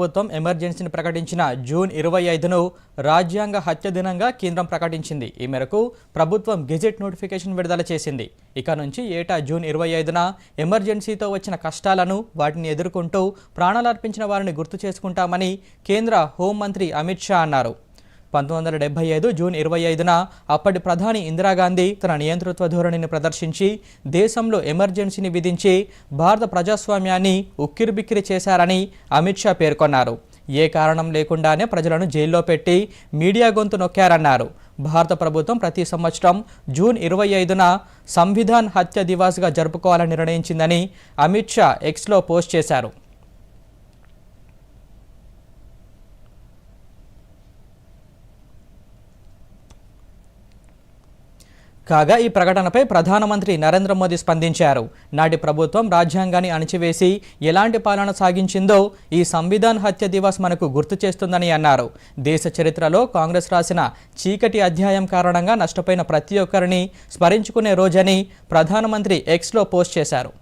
ప్రభుత్వం ఎమర్జెన్సీని ప్రకటించిన జూన్ ఇరవై ఐదును రాజ్యాంగ హత్య దినంగా కేంద్రం ప్రకటించింది. ఈ మేరకు ప్రభుత్వం గెజెట్ నోటిఫికేషన్ విడుదల చేసింది. ఇక నుంచి ఏటా జూన్ ఇరవై ఐదున ఎమర్జెన్సీతో వచ్చిన కష్టాలను వాటిని ఎదుర్కొంటూ ప్రాణాలర్పించిన వారిని గుర్తు చేసుకుంటామని కేంద్ర హోంమంత్రి అమిత్ షా అన్నారు. పంతొమ్మిది వందల డెబ్బై ఐదు జూన్ ఇరవై ఐదున అప్పటి ప్రధాని ఇందిరాగాంధీ తన నియంతృత్వ ధోరణిని ప్రదర్శించి దేశంలో ఎమర్జెన్సీని విధించి భారత ప్రజాస్వామ్యాన్ని ఉక్కిరిబిక్కిరి చేశారని అమిత్ షా పేర్కొన్నారు. ఏ కారణం లేకుండానే ప్రజలను జైల్లో పెట్టి మీడియా గొంతు నొక్కారన్నారు. భారత ప్రభుత్వం ప్రతి సంవత్సరం జూన్ ఇరవై ఐదున సంవిధాన్ హత్య దివాస్గా జరుపుకోవాలని నిర్ణయించిందని అమిత్ షా ఎక్స్లో పోస్ట్ చేశారు. కాగా ఈ ప్రకటనపై ప్రధానమంత్రి నరేంద్ర మోదీ స్పందించారు. నాటి ప్రభుత్వం రాజ్యాంగాన్ని అణిచివేసి ఎలాంటి పాలన సాగించిందో ఈ సంవిధాన్ హత్య దివస్ మనకు గుర్తు చేస్తుందని అన్నారు. దేశ చరిత్రలో కాంగ్రెస్ రాసిన చీకటి అధ్యాయం కారణంగా నష్టపోయిన ప్రతి ఒక్కరిని స్మరించుకునే రోజని ప్రధానమంత్రి ఎక్స్లో పోస్ట్ చేశారు.